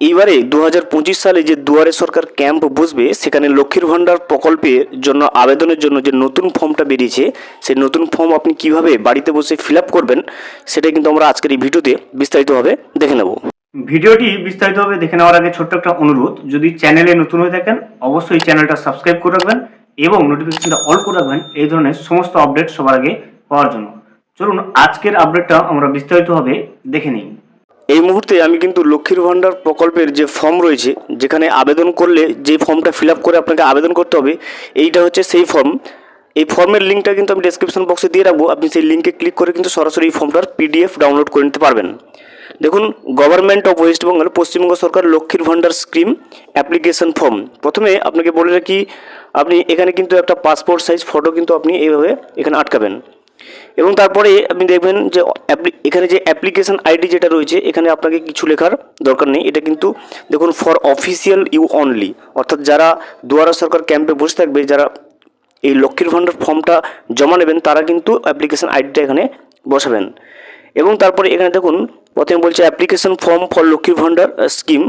এইবারে দু হাজার পঁচিশ সালে যে দুয়ারে সরকার ক্যাম্প বসবে, সেখানে লক্ষ্মীর ভাণ্ডার প্রকল্পের জন্য আবেদনের জন্য যে নতুন ফর্মটা বেরিয়েছে, সেই নতুন ফর্ম আপনি কীভাবে বাড়িতে বসে ফিল করবেন সেটা কিন্তু আমরা আজকের এই ভিডিওতে বিস্তারিতভাবে দেখে নেব। ভিডিওটি বিস্তারিতভাবে দেখে নেওয়ার আগে ছোট্ট একটা অনুরোধ, যদি চ্যানেলে নতুন হয়ে থাকেন, অবশ্যই চ্যানেলটা সাবস্ক্রাইব করে রাখবেন এবং নোটিফিকেশনটা অল করে রাখবেন, এই ধরনের সমস্ত আপডেট সবার আগে পাওয়ার জন্য। চলুন, আজকের আপডেটটা আমরা বিস্তারিতভাবে দেখে নিই। এই মুহূর্তে আমি কিন্তু লক্ষ্মীর ভাণ্ডার প্রকল্পের যে ফর্ম রয়েছে, যেখানে আবেদন করলে যে ফর্মটা ফিল করে আপনাকে আবেদন করতে হবে, এইটা হচ্ছে সেই ফর্ম এই ফর্মের লিঙ্কটা কিন্তু আমি ডেসক্রিপশন বক্সে দিয়ে রাখব। আপনি সেই লিঙ্কে ক্লিক করে কিন্তু সরাসরি এই ফর্মটার পিডিএফ ডাউনলোড করে নিতে পারবেন। দেখুন government of West Bengal Paschimbanga সরকার লক্ষ্মীর ভাণ্ডার স্কিম অ্যাপ্লিকেশন ফর্ম প্রথমে আপনাকে বলে রাখি, আপনি এখানে কিন্তু একটা পাসপোর্ট সাইজ ফটো কিন্তু আপনি এইভাবে এখানে আটকাবেন। এবং তারপরে আপনি দেখবেন যে এখানে যে অ্যাপ্লিকেশন আইডি যেটা রয়েছে, এখানে আপনাকে কিছু লেখার দরকার নেই। এটা কিন্তু দেখুন ফর অফিসিয়াল ইউ অনলি অর্থাৎ যারা দুয়ারা সরকার ক্যাম্পে বসে থাকবে, যারা এই লক্ষ্মীর ভাণ্ডার ফর্মটা জমা নেবেন, তারা কিন্তু অ্যাপ্লিকেশন আইডিটা এখানে বসাবেন। এবং তারপরে এখানে দেখুন, প্রথমে বলছে অ্যাপ্লিকেশন ফর্ম ফর লক্ষ্মীর ভাণ্ডার স্কিম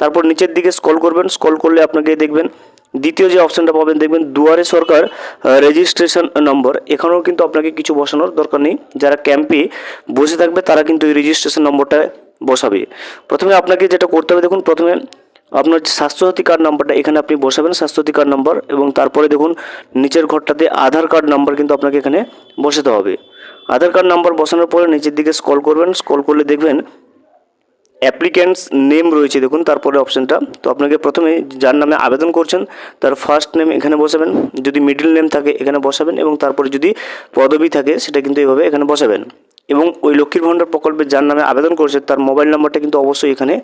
তারপর নিচের দিকে স্কল করবেন। স্কল করলে আপনাকে দেখবেন দ্বিতীয় যে অপশানটা পাবেন, দেখবেন দুয়ারে সরকার রেজিস্ট্রেশন নম্বর এখানেও কিন্তু আপনাকে কিছু বসানোর দরকার নেই। যারা ক্যাম্পে বসে থাকবে, তারা কিন্তু এই রেজিস্ট্রেশন নম্বরটা বসাবে। প্রথমে আপনাকে যেটা করতে হবে, দেখুন, প্রথমে আপনার যে স্বাস্থ্যসাথী কার্ড নাম্বারটা এখানে আপনি বসাবেন, স্বাস্থ্যসাথী কার্ড নাম্বার এবং তারপরে দেখুন, নিচের ঘরটাতে আধার কার্ড নাম্বার কিন্তু আপনাকে এখানে বসাতে হবে। আধার কার্ড নাম্বার বসানোর পরে নিচের দিকে স্কল করবেন স্কল করলে দেখবেন অ্যাপ্লিক্যান্টস নেম রয়েছে, দেখুন, তারপরে অপশানটা তো আপনাকে প্রথমে যার নামে আবেদন করছেন, তার ফার্স্ট নেম এখানে বসাবেন। যদি মিডল নেম থাকে, এখানে বসাবেন এবং তারপরে যদি পদবি থাকে, সেটা কিন্তু এইভাবে এখানে বসাবেন। এবং ওই লক্ষ্মীর ভাণ্ডার প্রকল্পে যার নামে আবেদন করছে, তার মোবাইল নাম্বারটা কিন্তু অবশ্যই এখানে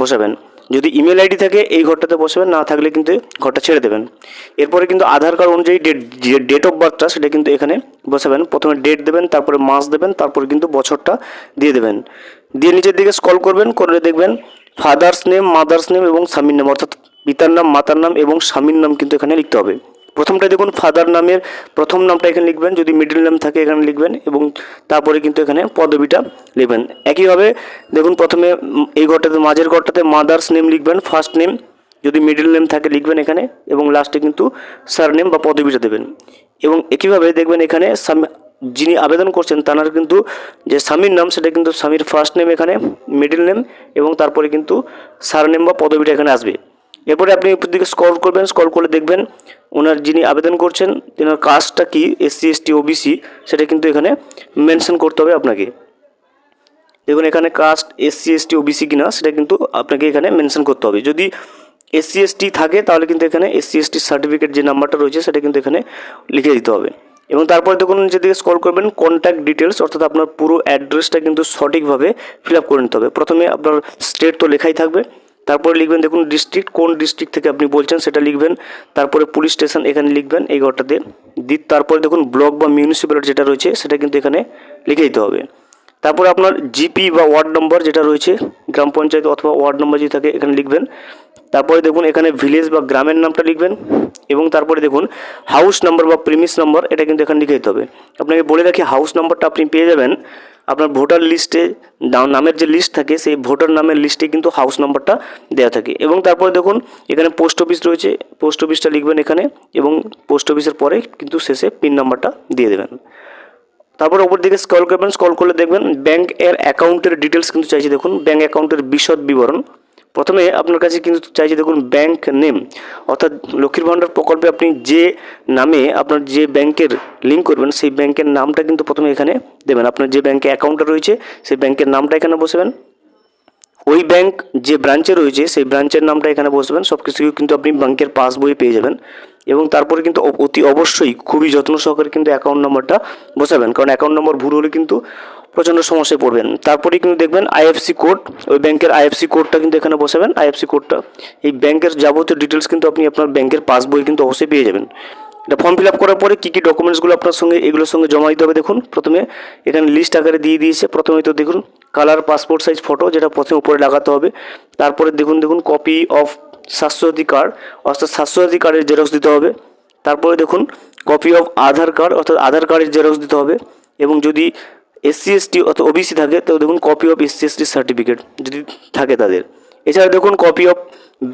বসাবেন। যদি ইমেল আইডি থাকে, এই ঘরটাতে বসাবেন, না থাকলে কিন্তু ঘরটা ছেড়ে দেবেন। এরপরে কিন্তু আধার কার্ড অনুযায়ী ডেট ডেট অফ বার্থটা সেটা কিন্তু এখানে বসাবেন। প্রথমে ডেট দেবেন, তারপরে মাস দেবেন, তারপরে কিন্তু বছরটা দিয়ে দেবেন। দিয়ে নিচের দিকে স্কল করবেন, করে দেখবেন ফাদার্স নেম মাদার্স নেম এবং স্বামীর নাম, অর্থাৎ পিতার নাম, মাতার নাম এবং স্বামীর নাম কিন্তু এখানে লিখতে হবে। প্রথমটা দেখুন ফাদার নামের, প্রথম নামটা এখানে লিখবেন, যদি মিডল নেম থাকে এখানে লিখবেন এবং তারপরে কিন্তু এখানে পদবিটা লিখবেন। একইভাবে দেখুন প্রথমে এই ঘরটাতে, মাঝের ঘরটাতে মাদার্স নেম লিখবেন ফার্স্ট নেম যদি মিডল নেম থাকে লিখবেন এখানে এবং লাস্টে কিন্তু সার নেম বা পদবিটা দেবেন। এবং একইভাবে দেখবেন এখানে যিনি আবেদন করছেন, তার কিন্তু যে স্বামীর নাম, সেটা কিন্তু স্বামীর ফার্স্ট নেম এখানে মিডল নেম এবং তারপরে কিন্তু সার নেম বা পদবিটা এখানে আসবে। এরপরে আপনি উপর দিকে স্কল করবেন স্কল করলে দেখবেন, ওনার যিনি আবেদন করছেন, তেনার কাস্টটা কি এসসি এসটি ওবিসি সেটা কিন্তু এখানে মেনশন করতে হবে আপনাকে। দেখুন, এখানে কাস্ট এসসি এসটি ওবিসি কিনা, সেটা কিন্তু আপনাকে এখানে মেনশন করতে হবে। যদি এসসি এসটি থাকে, তাহলে কিন্তু এখানে এসসি এসটি সার্টিফিকেট যে নাম্বারটা রয়েছে, সেটা কিন্তু এখানে লিখে দিতে হবে। এবং তারপর দেখুন নিচের দিকে স্ক্রল করবেন কন্ট্যাক্ট ডিটেলস অর্থাৎ আপনার পুরো অ্যাড্রেসটা কিন্তু সঠিকভাবে ফিল আপ করে নিতে হবে। প্রথমে আপনার স্টেট তো লেখাই থাকবে। তারপরে লিখবেন দেখুন ডিস্ট্রিক্ট কোন ডিস্ট্রিক্ট থেকে আপনি বলছেন সেটা লিখবেন। তারপরে পুলিশ স্টেশন এখানে লিখবেন এই ঘরটাতে দি তারপরে দেখুন ব্লক বা মিউনিসিপ্যালিটি যেটা রয়েছে সেটা কিন্তু এখানে লিখে দিতে হবে। তারপরে আপনার জিপি বা ওয়ার্ড নম্বর যেটা রয়েছে, গ্রাম পঞ্চায়েত অথবা ওয়ার্ড নম্বর যদি থাকে এখানে লিখবেন। তারপরে দেখুন এখানে ভিলেজ বা গ্রামের নামটা লিখবেন। এবং তারপরে দেখুন হাউস নাম্বার বা প্রিমিস নাম্বার এটা কিন্তু এখানে লিখে দিতে হবে। আপনাকে বলে রাখি হাউস নাম্বারটা আপনি পেয়ে যাবেন। আপনার ভোটার লিস্টে নামের যে লিস্ট থাকে, সেই ভোটার নামের লিস্টে কিন্তু হাউস নাম্বারটা দেওয়া থাকে। এবং তারপরে দেখুন, এখানে পোস্ট অফিস রয়েছে পোস্ট অফিসটা লিখবেন এখানে, এবং পোস্ট অফিসের পরে কিন্তু শেষে পিন নাম্বারটা দিয়ে দেবেন। তারপর ওপর দিকে স্ক্রল করবেন স্ক্রল করলে দেখবেন ব্যাংক এর অ্যাকাউন্টের ডিটেলস কিন্তু চাইছে। দেখুন ব্যাংক অ্যাকাউন্টের বিশদ বিবরণ। প্রথমে আপনার কাছে কিন্তু চাইছে দেখুন ব্যাংক নেম অর্থাৎ লক্ষ্মীর ভাণ্ডার প্রকল্পে আপনি যে নামে আপনার যে ব্যাংকের লিঙ্ক করবেন, সেই ব্যাংকের নামটা কিন্তু প্রথমে এখানে দেবেন। আপনার যে ব্যাংকে অ্যাকাউন্টটা রয়েছে, সেই ব্যাংকের নামটা এখানে বসবেন। ওই ব্যাংক যে ব্রাঞ্চে রয়েছে, সেই ব্রাঞ্চের নামটা এখানে বসবেন। সব কিছু কিন্তু আপনি ব্যাংকের পাসবই পেয়ে যাবেন। এবং তারপরে কিন্তু অতি অবশ্যই খুবই যত্ন সহকারে কিন্তু অ্যাকাউন্ট নম্বরটা বসাবেন। কারণ অ্যাকাউন্ট নম্বর ভুল হলে কিন্তু প্রচণ্ড সমস্যায় পড়বেন। তারপরে কিন্তু দেখবেন আইএফসি কোড ওই ব্যাংকের আইএফসি কোডটা কিন্তু এখানে বসাবেন আইএফসি কোডটা এই ব্যাংকের যাবতীয় ডিটেলস কিন্তু আপনি আপনার ব্যাংকের পাসবই কিন্তু অবশ্যই পেয়ে যাবেন। এটা ফর্ম ফিল আপ করার পরে কী কী ডকুমেন্টসগুলো আপনার সঙ্গে, এগুলোর সঙ্গে জমা দিতে হবে দেখুন। প্রথমে এখানে লিস্ট আকারে দিয়ে দিয়েছে, প্রথমে তো দেখুন কালার পাসপোর্ট সাইজ ফটো যেটা প্রথমে উপরে লাগাতে হবে। তারপরে দেখুন দেখুন কপি অফ স্বাস্থ্যসাথী কার্ড অর্থাৎ স্বাস্থ্যসাথী কার্ডের জেরক্স দিতে হবে। তারপরে দেখুন কপি অফ আধার কার্ড অর্থাৎ আধার কার্ডের জেরক্স দিতে হবে। এবং যদি এসসি এসটি অথবা ওবিসি থাকে, তো দেখুন copy of SC ST certificate যদি থাকে তাদের। এছাড়া দেখুন কপি অফ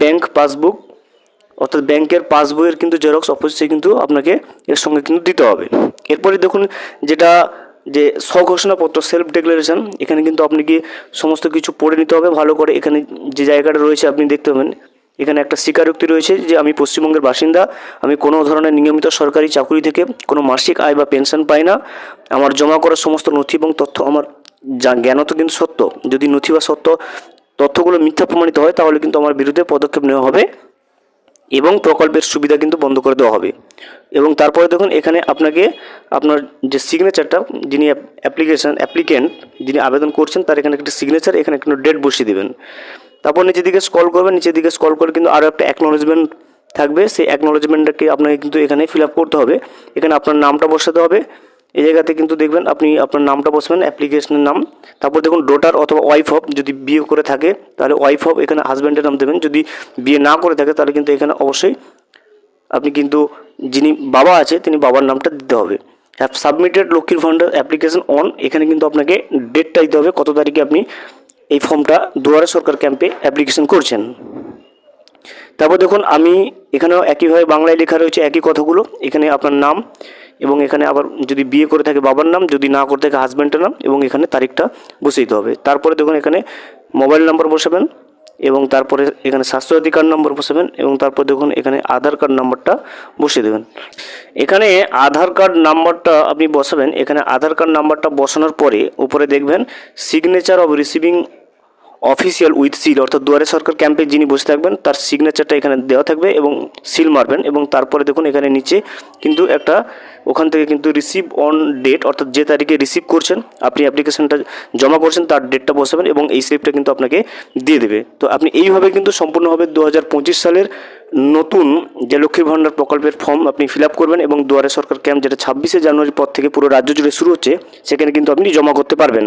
ব্যাংক পাসবুক অর্থাৎ ব্যাংকের পাসবইয়ের কিন্তু জেরক্স অবশ্যই কিন্তু আপনাকে এর সঙ্গে কিন্তু দিতে হবে। এরপরে দেখুন যেটা যে স্বঘোষণাপত্র সেলফ ডিক্লারেশন এখানে কিন্তু আপনি কি সমস্ত কিছু পড়ে নিতে হবে। ভালো করে এখানে যে জায়গাটা রয়েছে আপনি দেখতে পাবেন এখানে একটা স্বীকারোক্তি রয়েছে যে আমি পশ্চিমবঙ্গের বাসিন্দা, আমি কোনো ধরনের নিয়মিত সরকারি চাকরি থেকে কোনো মাসিক আয় বা পেনশন পাই না। আমার জমা করা সমস্ত নথি এবং তথ্য আমার জ্ঞানত কিন্তু সত্য। যদি নথি বা সত্য তথ্যগুলো মিথ্যা প্রমাণিত হয়, তাহলে কিন্তু আমার বিরুদ্ধে পদক্ষেপ নেওয়া হবে এবং প্রকল্পের সুবিধা কিন্তু বন্ধ করে দেওয়া হবে। এবং তারপরে দেখুন, এখানে আপনাকে আপনার যে সিগনেচারটা যিনি অ্যাপ্লিকেশন অ্যাপ্লিকেন্ট যিনি আবেদন করছেন, তার এখানে একটা সিগনেচার এখানে একটা ডেট বসিয়ে দেবেন। তারপর নিচের দিকে স্কল করবেন নিচের দিকে স্কল করে কিন্তু আরও একটা অ্যাকনোলেজমেন্ট থাকবে। সেই অ্যাকনোলেজমেন্টটাকে আপনাকে কিন্তু এখানে ফিল আপ করতে হবে। এখানে আপনার নামটা বসাতে হবে। এই জায়গাতে কিন্তু দেখবেন আপনি আপনার নামটা বসবেন অ্যাপ্লিকেশনের নাম। তারপর দেখুন ডোটার অথবা ওয়াইফ অফ যদি বিয়ে করে থাকে, তাহলে ওয়াইফ অফ এখানে হাজব্যান্ডের নাম দেবেন। যদি বিয়ে না করে থাকে, তাহলে কিন্তু এখানে অবশ্যই আপনি কিন্তু যিনি বাবা আছে, তিনি বাবার নামটা দিতে হবে। হ্যাভ সাবমিটেড লক্ষ্মীর ভান্ডার অ্যাপ্লিকেশন অন এখানে কিন্তু আপনাকে ডেটটা দিতে হবে, কত তারিখে আপনি এই ফর্মটা দুয়ারে সরকার ক্যাম্পে অ্যাপ্লিকেশন করছেন। তারপর দেখুন, আমি এখানেও একইভাবে বাংলায় লেখা রয়েছে একই কথাগুলো। এখানে আপনার নাম এবং এখানে আবার যদি বিয়ে করে থাকে বাবার নাম, যদি না করে থাকে হাজব্যান্ডের নাম এবং এখানে তারিখটা বসে দিতে হবে। তারপরে দেখুন, এখানে মোবাইল নাম্বার বসাবেন। এবং তারপরে এখানে স্বাস্থ্য অধিকার নম্বর বসাবেন এবং তারপর দেখুন এখানে আধার কার্ড নাম্বারটা বসিয়ে দেবেন। এখানে আধার কার্ড নাম্বারটা আপনি বসাবেন। এখানে আধার কার্ড নাম্বারটা বসানোর পরে উপরে দেখবেন signature of receiving official with seal অর্থাৎ দুয়ারে সরকার ক্যাম্পে যিনি বসে থাকবেন, তার সিগনেচারটা এখানে দেওয়া থাকবে এবং সিল মারবেন এবং তারপরে দেখুন এখানে নিচে কিন্তু একটা ওখান থেকে কিন্তু রিসিভ অন ডেট অর্থাৎ যে তারিখে রিসিভ করছেন, আপনি অ্যাপ্লিকেশনটা জমা করছেন, তার ডেটটা বসাবেন এবং এই স্লিপটা কিন্তু আপনাকে দিয়ে দেবে। তো আপনি এইভাবে কিন্তু সম্পূর্ণভাবে দু হাজার পঁচিশ সালের নতুন যে লক্ষ্মীর ভাণ্ডার প্রকল্পের ফর্ম আপনি ফিল করবেন এবং দুয়ারে সরকার ক্যাম্প যেটা ছাব্বিশে জানুয়ারির পর থেকে পুরো রাজ্য জুড়ে শুরু হচ্ছে, সেখানে কিন্তু আপনি জমা করতে পারবেন।